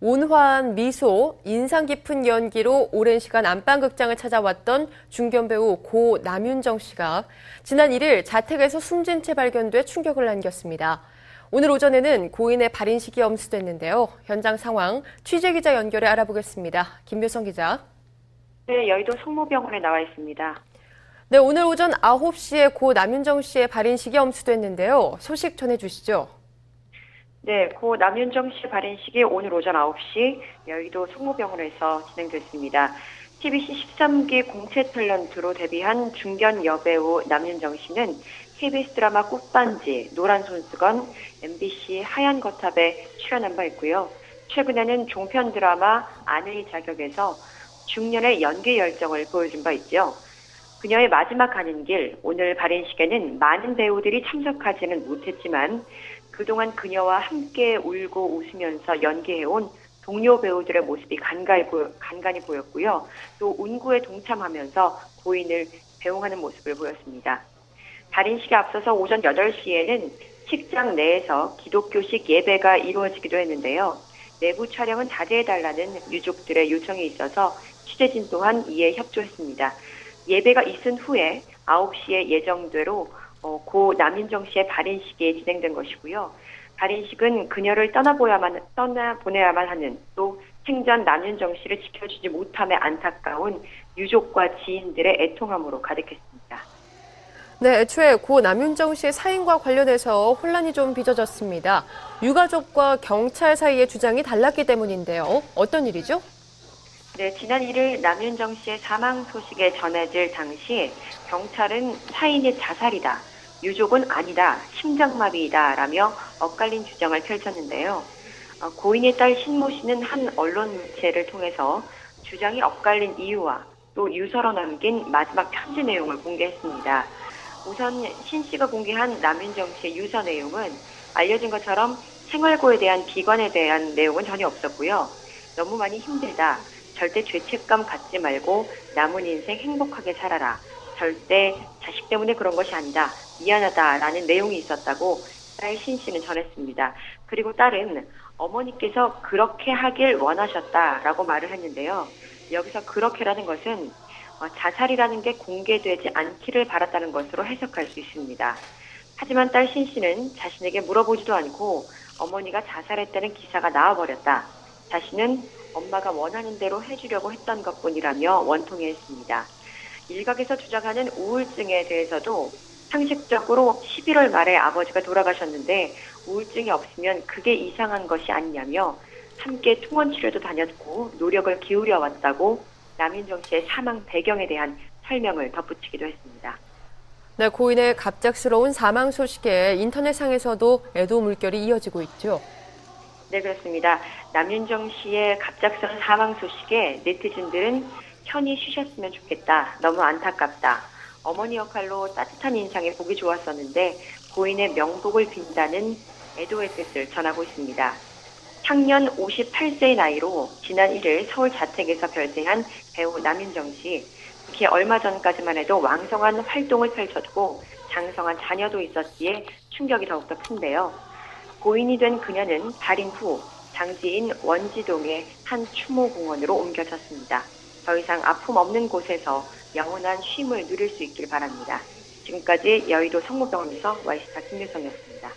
온화한 미소, 인상 깊은 연기로 오랜 시간 안방극장을 찾아왔던 중견 배우 고 남윤정 씨가 지난 1일 자택에서 숨진 채 발견돼 충격을 남겼습니다. 오늘 오전에는 고인의 발인식이 엄수됐는데요. 현장 상황 취재 기자 연결해 알아보겠습니다. 김묘성 기자. 네, 여의도 성모병원에 나와 있습니다. 네, 오늘 오전 9시에 고 남윤정 씨의 발인식이 엄수됐는데요. 소식 전해주시죠. 네, 고 남윤정 씨 발인식이 오늘 오전 9시 여의도 성모병원에서 진행됐습니다. TBC 13기 공채 탤런트로 데뷔한 중견 여배우 남윤정 씨는 KBS 드라마 꽃반지, 노란 손수건, MBC 하얀 거탑에 출연한 바 있고요. 최근에는 종편 드라마 아내의 자격에서 중년의 연기 열정을 보여준 바 있죠. 그녀의 마지막 가는 길, 오늘 발인식에는 많은 배우들이 참석하지는 못했지만 그동안 그녀와 함께 울고 웃으면서 연기해온 동료 배우들의 모습이 간간히, 보여, 간간히 보였고요. 또 운구에 동참하면서 고인을 배웅하는 모습을 보였습니다. 발인식에 앞서서 오전 8시에는 식장 내에서 기독교식 예배가 이루어지기도 했는데요. 내부 촬영은 자제해달라는 유족들의 요청이 있어서 취재진 또한 이에 협조했습니다. 예배가 있은 후에 9시에 예정대로 어, 고 남윤정 씨의 발인식이 진행된 것이고요. 발인식은 그녀를 떠나보야만, 떠나보내야만 하는 또 생전 남윤정 씨를 지켜주지 못함에 안타까운 유족과 지인들의 애통함으로 가득했습니다. 네, 애초에 고 남윤정 씨의 사인과 관련해서 혼란이 좀 빚어졌습니다. 유가족과 경찰 사이의 주장이 달랐기 때문인데요. 어떤 일이죠? 네, 지난 1일 남윤정 씨의 사망 소식에 전해질 당시 경찰은 사인이 자살이다. 유족은 아니다. 심장마비이다. 라며 엇갈린 주장을 펼쳤는데요. 어, 고인의 딸 신모 씨는 한 언론 매체를 통해서 주장이 엇갈린 이유와 또 유서로 남긴 마지막 편지 내용을 공개했습니다. 우선 신 씨가 공개한 남윤정 씨의 유서 내용은 알려진 것처럼 생활고에 대한 비관에 대한 내용은 전혀 없었고요. 너무 많이 힘들다. 절대 죄책감 갖지 말고 남은 인생 행복하게 살아라. 절대 자식 때문에 그런 것이 아니다. 미안하다라는 내용이 있었다고 딸 신 씨는 전했습니다. 그리고 딸은 어머니께서 그렇게 하길 원하셨다라고 말을 했는데요. 여기서 그렇게라는 것은 어, 자살이라는 게 공개되지 않기를 바랐다는 것으로 해석할 수 있습니다. 하지만 딸 신 씨는 자신에게 물어보지도 않고 어머니가 자살했다는 기사가 나와버렸다. 자신은 엄마가 원하는 대로 해주려고 했던 것 뿐이라며 원통했습니다. 일각에서 주장하는 우울증에 대해서도 상식적으로 11월 말에 아버지가 돌아가셨는데 우울증이 없으면 그게 이상한 것이 아니냐며 함께 통원 치료도 다녔고 노력을 기울여 왔다고 남인정 씨의 사망 배경에 대한 설명을 덧붙이기도 했습니다. 네, 고인의 갑작스러운 사망 소식에 인터넷상에서도 애도 물결이 이어지고 있죠. 네, 그렇습니다. 남윤정 씨의 갑작스러운 사망 소식에 네티즌들은 편히 쉬셨으면 좋겠다. 너무 안타깝다. 어머니 역할로 따뜻한 인상에 보기 좋았었는데 고인의 명복을 빈다는 애도의 뜻을 전하고 있습니다. 향년 58세의 나이로 지난 1일 서울 자택에서 별세한 배우 남윤정 씨. 특히 얼마 전까지만 해도 왕성한 활동을 펼쳤고 장성한 자녀도 있었기에 충격이 더욱더 큰데요. 고인이 된 그녀는 발인 후 장지인 원지동의 한 추모공원으로 옮겨졌습니다. 더 이상 아픔 없는 곳에서 영원한 쉼을 누릴 수 있길 바랍니다. 지금까지 여의도 성모병원에서 와이스타 김유성이었습니다.